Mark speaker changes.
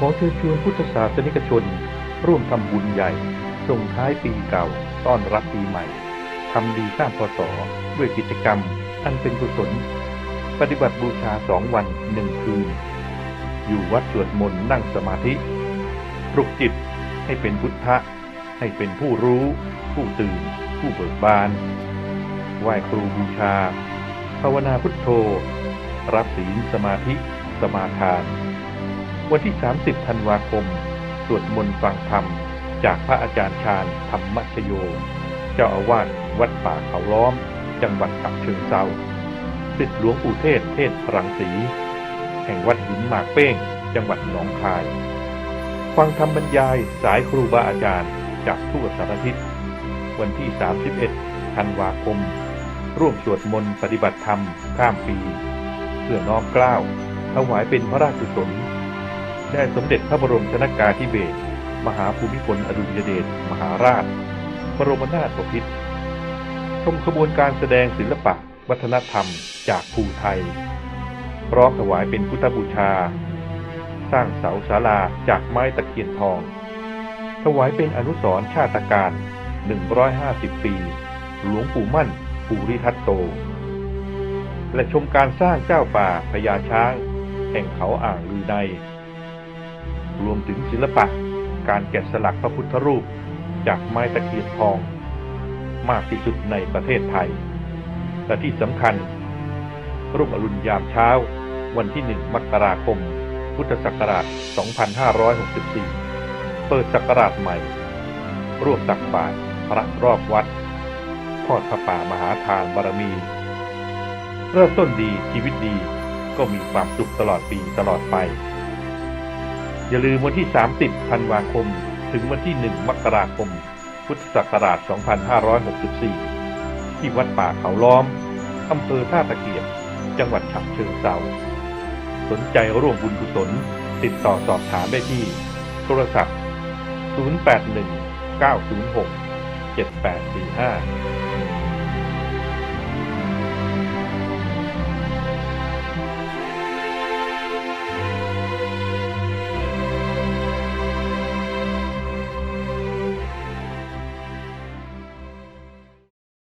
Speaker 1: ขอเชิญชวนพุทธศาสนิกชน ร่วมทำบุญใหญ่ ส่งท้ายปีเก่า ต้อนรับปีใหม่ ทำดีข้ามพศด้วยกิจกรรม อันเป็นกุศล ปฏิบัติบูชาสองวันหนึ่งคืน อยู่วัดสวดมนต์นั่งสมาธิ ปลุกจิตให้เป็นพุทธะ ให้เป็นผู้รู้ ผู้ตื่น ผู้เบิกบาน ไหว้ครูบูชา ภาวนาพุทโธ รับศีลสมาธิ สมาทาน วันที่ 30 ธันวาคม สวดมนต์ฟังธรรม จากพระอาจารย์ชาญธรรมชโย เจ้าอาวาสวัดป่าเขาล้อม จังหวัดฉะเชิงเทราสิทธิหลวงปู่เทศเทศพรังสี แห่งวัดหินหมากเป้ง จังหวัดหนองคาย ฟังธรรมบรรยายสายครูบาอาจารย์จากทั่วสารทิศ วันที่ 31 ธันวาคม ร่วมสวดมนต์ปฏิบัติธรรมข้ามปี เพื่อน้อมกล้าวถวายเป็นพระราชกุศล แด่สมเด็จพระบรมชนากาธิเบศรมหาภูมิพลอดุลยเดชมหาราช บรมนาถบพิตรชมขบวนการแสดงศิลปะ วัฒนธรรมจากภูไทย พร้อมถวายเป็นพุทธบูชา สร้างเสาศาลาจากไม้ตะเคียนทอง ถวายเป็นอนุสรณ์ชาติการ 150 ปี หลวงปู่มั่นปูริทัตโต และชมการสร้างเจ้าป่าพญาช้าง แห่งเขาอ่างลือใน รวมถึงศิลปะการแกะสลักพระพุทธรูปจากไม้ตะเคียนทอง มากที่สุดในประเทศไทย และที่สำคัญ รุ่งอรุณยามเช้า วันที่ 1 มกราคม พุทธศักราช 2564 เปิดศักราชใหม่ ร่วมตักบาตรพระรอบวัด ทอดพระป่ามหาทานบารมี เริ่มต้นดีชีวิตดีก็มีความสุขตลอดปีตลอดไป อย่าลืมวันที่ 30 ธันวาคม ถึงวันที่ 1 มกราคม พุทธศักราช 2564 ที่วัดป่าเขาล้อม อำเภอท่าตะเกียบ จังหวัดฉะเชิงเทราสนใจร่วมบุญกุศล ติดต่อสอบถามได้ที่ โทรศัพท์ 081 906 7845